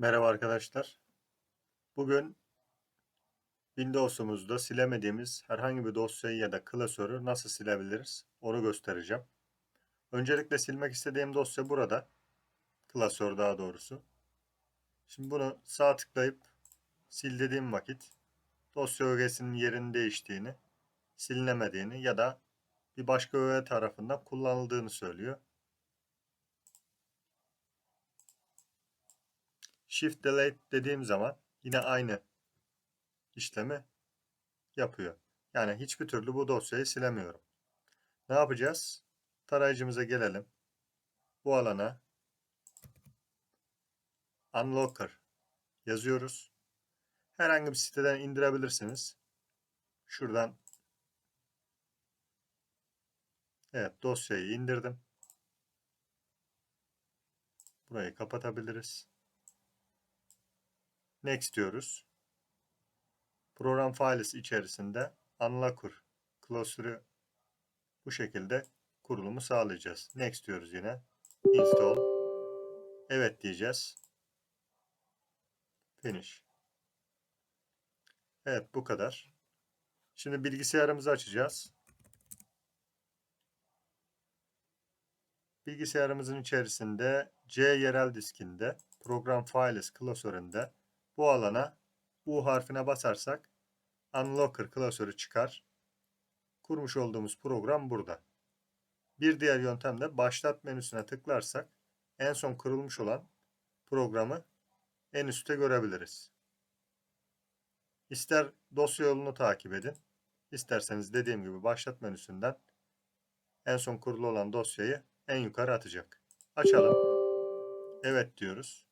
Merhaba arkadaşlar. Bugün Windows'umuzda silemediğimiz herhangi bir dosyayı ya da klasörü nasıl silebiliriz onu göstereceğim. Öncelikle silmek istediğim dosya burada. Klasör daha doğrusu. Şimdi bunu sağ tıklayıp sil dediğim vakit dosya ögesinin yerinin değiştiğini, silinemediğini ya da bir başka öğe tarafından kullanıldığını söylüyor. Shift Delete dediğim zaman yine aynı işlemi yapıyor. Yani hiçbir türlü bu dosyayı silemiyorum. Ne yapacağız? Tarayıcımıza gelelim. Bu alana Unlocker yazıyoruz. Herhangi bir siteden indirebilirsiniz. Şuradan Evet dosyayı indirdim. Burayı kapatabiliriz. Next diyoruz. Program files içerisinde Unlocker klasörü bu şekilde kurulumu sağlayacağız. Next diyoruz yine. Install. Evet diyeceğiz. Finish. Evet bu kadar. Şimdi bilgisayarımızı açacağız. Bilgisayarımızın içerisinde C yerel diskinde program files klasöründe bu alana U harfine basarsak Unlocker klasörü çıkar. Kurmuş olduğumuz program burada. Bir diğer yöntem de başlat menüsüne tıklarsak en son kurulmuş olan programı en üstte görebiliriz. İster dosya yolunu takip edin, isterseniz dediğim gibi başlat menüsünden en son kurulu olan dosyayı en yukarı atacak. Açalım. Evet diyoruz.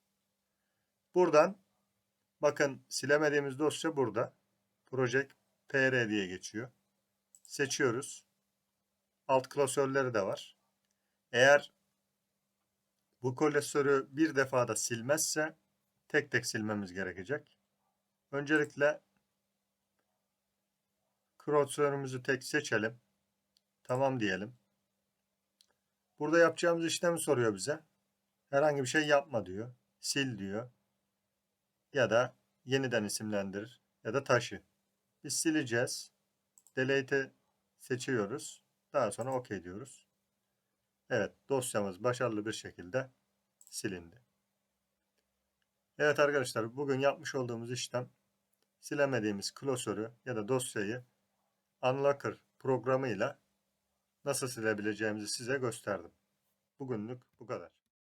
Buradan bakın silemediğimiz dosya burada. Project PR diye geçiyor. Seçiyoruz. Alt klasörleri de var. Eğer bu klasörü bir defada silmezse tek tek silmemiz gerekecek. Öncelikle klasörümüzü tek seçelim. Tamam diyelim. Burada yapacağımız işlemi soruyor bize. Herhangi bir şey yapma diyor. Sil diyor. Ya da yeniden isimlendir ya da taşı. Biz sileceğiz. Delete'i seçiyoruz. Daha sonra OK diyoruz. Evet dosyamız başarılı bir şekilde silindi. Evet arkadaşlar bugün yapmış olduğumuz işlem silemediğimiz klasörü ya da dosyayı Unlocker programıyla nasıl silebileceğimizi size gösterdim. Bugünlük bu kadar.